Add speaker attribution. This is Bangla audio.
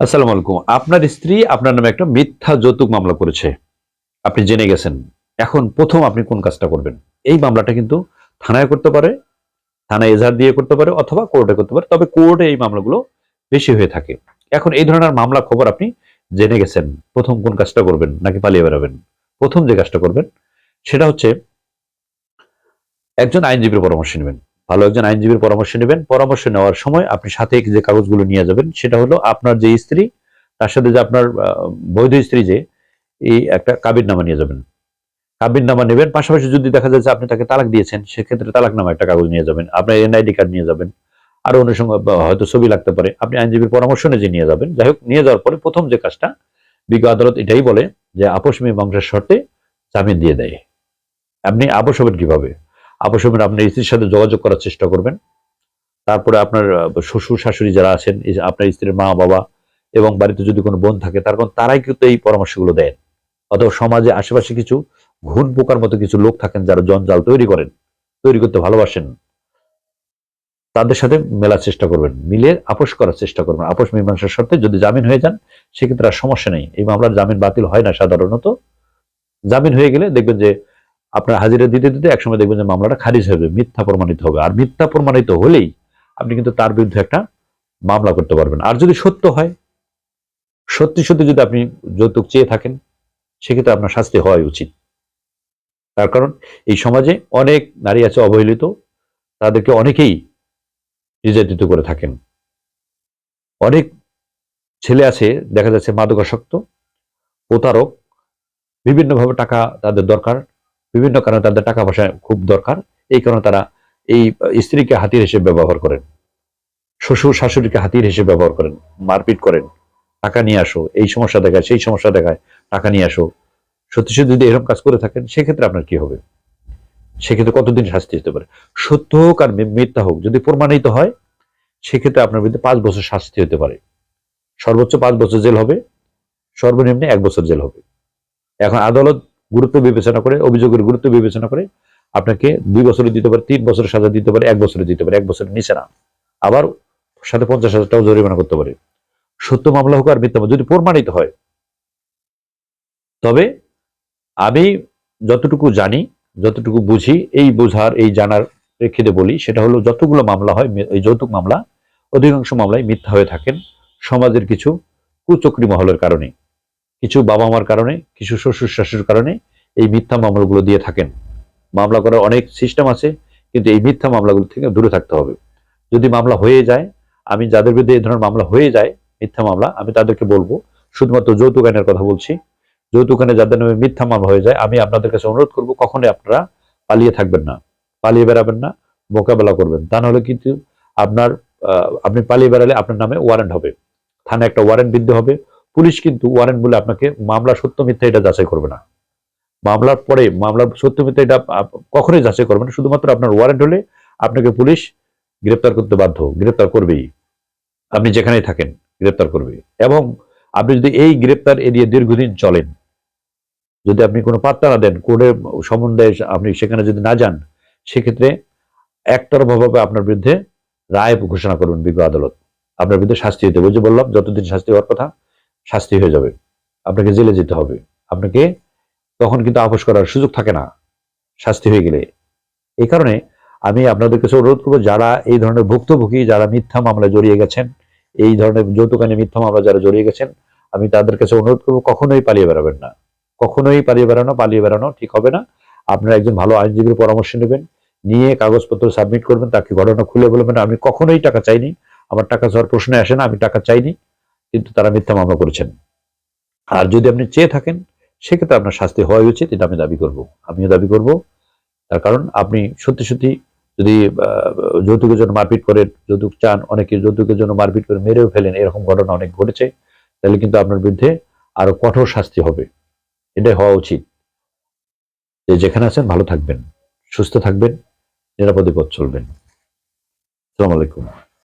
Speaker 1: আসসালামু আলাইকুম। আপনার স্ত্রী আপনার নামে একটা মিথ্যা যৌতুক মামলা করেছে। আপনি জেনে গেছেন। এখন প্রথম আপনি কোন কাজটা করবেন? এই মামলাটা কিন্তু থানায় করতে পারে, থানায় এজাহার দিয়ে করতে পারে অথবা কোর্টে করতে পারে। তবে কোর্টে এই মামলাগুলো বেশি হয়ে থাকে। এখন এই ধরনের মামলা খবর আপনি জেনে গেছেন। প্রথম কোন কাজটা করবেন, নাকি পালিয়ে বেড়াবেন প্রথম যে কাজটা করবেন, সেটা হচ্ছে একজন আইনজীবীর পরামর্শ নেবেন। ভালো একজন আইনজীবীর পরামর্শ নেবেন। পরামর্শ নেওয়ার সময় আপনি সাথে যে কাগজগুলো নিয়ে যাবেন, সেটা হলো আপনার যে স্ত্রী, তার সাথে যে আপনার বৈধ স্ত্রী যে, এই একটা কাবির নামা নিয়ে যাবেন। কাবির নামা নেবেন, পাশাপাশি যদি দেখা যায় যে আপনি তাকে তালাক দিয়েছেন, সেক্ষেত্রে তালাক নামা একটা কাগজ নিয়ে যাবেন। আপনার এনআইডি কার্ড নিয়ে যাবেন। আরও অন্য সঙ্গে হয়তো ছবি লাগতে পারে। আপনি আইনজীবীর পরামর্শ নিয়ে নিয়ে যাবেন। যাই হোক, নিয়ে যাওয়ার পরে প্রথম যে কাজটা, বিজ্ঞ আদালত এটাই বলে যে আপোষ মীমাংসার শর্তে জামিন দিয়ে দেয়। আপনি আপোষ হবেন কীভাবে? হবেন আপনার স্ত্রীর সাথে যোগাযোগ করার চেষ্টা করবেন। তারপরে আপনার শ্বশুর, শাশুড়ি যারা আছেন আপনার স্ত্রীর মা, বাবা এবং বাড়িতে যদি কোনো বোন থাকে, তার কারণ তারাই কিন্তু এই পরামর্শগুলো দেন। অথবা সমাজে আশেপাশে কিছু ঘুণ পোকার মতো কিছু লোক থাকেন যারা জঞ্জাল তৈরি করেন, তৈরি করতে ভালোবাসেন। তাদের সাথে মেলার চেষ্টা করবেন, মিলে আপোষ করার চেষ্টা করবেন। আপোষ মীমাংসার শর্তে যদি জামিন হয়ে যান, সেক্ষেত্রে আর সমস্যা নেই। এই মামলার জামিন বাতিল হয় না সাধারণত। জামিন হয়ে গেলে দেখবেন যে আপনার হাজিরা দিতে দিতে একসময় দেখবেন যে মামলাটা খারিজ হবে, মিথ্যা প্রমাণিত হবে। আর মিথ্যা প্রমাণিত হলেই আপনি কিন্তু তার বিরুদ্ধে একটা মামলা করতে পারবেন। আর যদি সত্য হয়, সত্যি সত্যি যদি আপনি যৌতুক চেয়ে থাকেন, সেক্ষেত্রে আপনার শাস্তি হওয়াই উচিত। তার কারণ, এই সমাজে অনেক নারী আছে অবহেলিত, তাদেরকে অনেকেই নির্যাতিত করে থাকেন। অনেক ছেলে আছে, দেখা যাচ্ছে মাদকাসক্ত, প্রতারক, বিভিন্নভাবে টাকা তাদের দরকার। বিভিন্ন কারণে তাদের টাকা পয়সা খুব দরকার। এই কারণে তারা এই স্ত্রীকে হাতির হিসেবে ব্যবহার করেন। শ্বশুর, শাশুড়িকে হাতির হিসেবে ব্যবহার করেন। মারপিট করেন। টাকা নিয়ে আসো, এই সমস্যা দেখায়, সেই সমস্যা দেখায়, টাকা নিয়ে আসো। সত্যি সত্যি যদি এরকম কাজ করে থাকেন, সেক্ষেত্রে আপনার কি হবে? সেক্ষেত্রে কতদিন শাস্তি হতে পারে? সত্য হোক আর মিথ্যা হোক, যদি প্রমাণিত হয়, সেক্ষেত্রে আপনার বিরুদ্ধে পাঁচ বছর শাস্তি হতে পারে। সর্বোচ্চ পাঁচ বছর জেল হবে, সর্বনিম্ন এক বছর জেল হবে। এখন আদালত গুরুত্ব বিবেচনা করে, অভিযোগের গুরুত্ব বিবেচনা করে আপনাকে দুই বছরে দিতে পারে, তিন বছরের সাজা দিতে পারে, এক বছরে দিতে পারে, এক বছরের নিচে না। আবার সাথে পঞ্চাশ হাজার টাকা জরিমানা করতে পারে। সত্য মামলা হোক আর মিথ্যা যদি প্রমাণিত হয়। তবে আমি যতটুকু জানি, যতটুকু বুঝি, এই বোঝার, এই জানার প্রেক্ষিতে বলি, সেটা হলো যতগুলো মামলা হয় এই যৌতুক মামলা, অধিকাংশ মামলায় মিথ্যা হয়ে থাকেন। সমাজের কিছু কুচক্রি মহলের কারণে। কিছু বাবা মার কারণে, কিছু শ্বশুর শাশুর কারণে এই মিথ্যা মামলাগুলো দিয়ে থাকেন। মামলা করার অনেক সিস্টেম আছে, কিন্তু এই মিথ্যা মামলাগুলো থেকে দূরে থাকতে হবে। যদি মামলা হয়ে যায়, আমি যাদের বিরুদ্ধে এই ধরনের মামলা হয়ে যায়, মিথ্যা মামলা, আমি তাদেরকে বলব, শুধুমাত্র যৌতুক আইনের কথা বলছি, যৌতুক আইনে যাদের নামে মিথ্যা মামলা হয়ে যায়, আমি আপনাদের কাছে অনুরোধ করব, কখনোই আপনারা পালিয়ে থাকবেন না, পালিয়ে বেড়াবেন না, মোকাবেলা করবেন। তা নাহলে কিন্তু আপনার আপনি পালিয়ে বেড়ালে আপনার নামে ওয়ারেন্ট হবে। থানায় একটা ওয়ারেন্ট বিদ্ধ হবে পুলিশ কিন্তু ওয়ারেন্ট বলে আপনাকে মামলা সত্য মিথ্যা এটা যাচাই করবে না। মামলার পরে মামলার সত্য মিথ্যা এটা কখনোই যাচাই করবে না, শুধুমাত্র আপনার ওয়ারেন্ট হলে আপনাকে পুলিশ গ্রেপ্তার করতে বাধ্য, গ্রেপ্তার করবেই। আপনি যেখানেই থাকেন, গ্রেপ্তার করবে এবং আপনি যদি এই গ্রেপ্তার এড়িয়ে দীর্ঘদিন চলেন, যদি আপনি কোনো পাত্তা না দেন কোর্টের সম্বন্ধে আপনি সেখানে যদি না যান, সেক্ষেত্রে একতরফাভাবে আপনার বিরুদ্ধে রায় ঘোষণা করবেন বিজ্ঞ আদালত। আপনার বিরুদ্ধে শাস্তি দিতে যে বললাম, যতদিন শাস্তি হওয়ার কথা শাস্তি হয়ে যাবে। আপনাকে জেলে যেতে হবে। আপনাকে তখন কিন্তু আপোষ করার সুযোগ থাকে না শাস্তি হয়ে গেলে। এই কারণে আমি আপনাদের কাছে অনুরোধ করব, যারা এই ধরনের ভুক্তভোগী, যারা মিথ্যা মামলায় জড়িয়ে গেছেন, এই ধরনের যৌতুকানে, মিথ্যা মামলা যারা জড়িয়ে গেছেন, আমি তাদের কাছে অনুরোধ করব, কখনোই পালিয়ে বেড়াবেন না। কখনোই পালিয়ে বেড়ানো পালিয়ে বেড়ানো ঠিক হবে না। আপনারা একজন ভালো আইনজীবীর পরামর্শ নেবেন, নিয়ে কাগজপত্র সাবমিট করবেন, তাকে ঘটনা খুলে বলবেন, আমি কখনোই টাকা চাইনি, আমার টাকা চাওয়ার প্রশ্নে আসে না, আমি টাকা চাইনি। কিন্তু তারা মিথ্যা মামলা করেছেন। আর যদি আপনি চেয়ে থাকেন, সেক্ষেত্রে আপনার শাস্তি হওয়াই উচিত, এটা আমি দাবি করব। আমিও দাবি করব। তার কারণ আপনি সত্যি সত্যি যদি যৌতুকের জন্য মারপিট করেন, যৌতুক চান, অনেকে যৌতুকের জন্য মারপিট করে মেরেও ফেলেন, এরকম ঘটনা অনেক ঘটেছে, তাহলে কিন্তু আপনার বিরুদ্ধে আরও কঠোর শাস্তি হবে। এটাই হওয়া উচিত। যে যেখানে আছেন, ভালো থাকবেন, সুস্থ থাকবেন, নিরাপদে পথ চলবেন। আসসালামু আলাইকুম।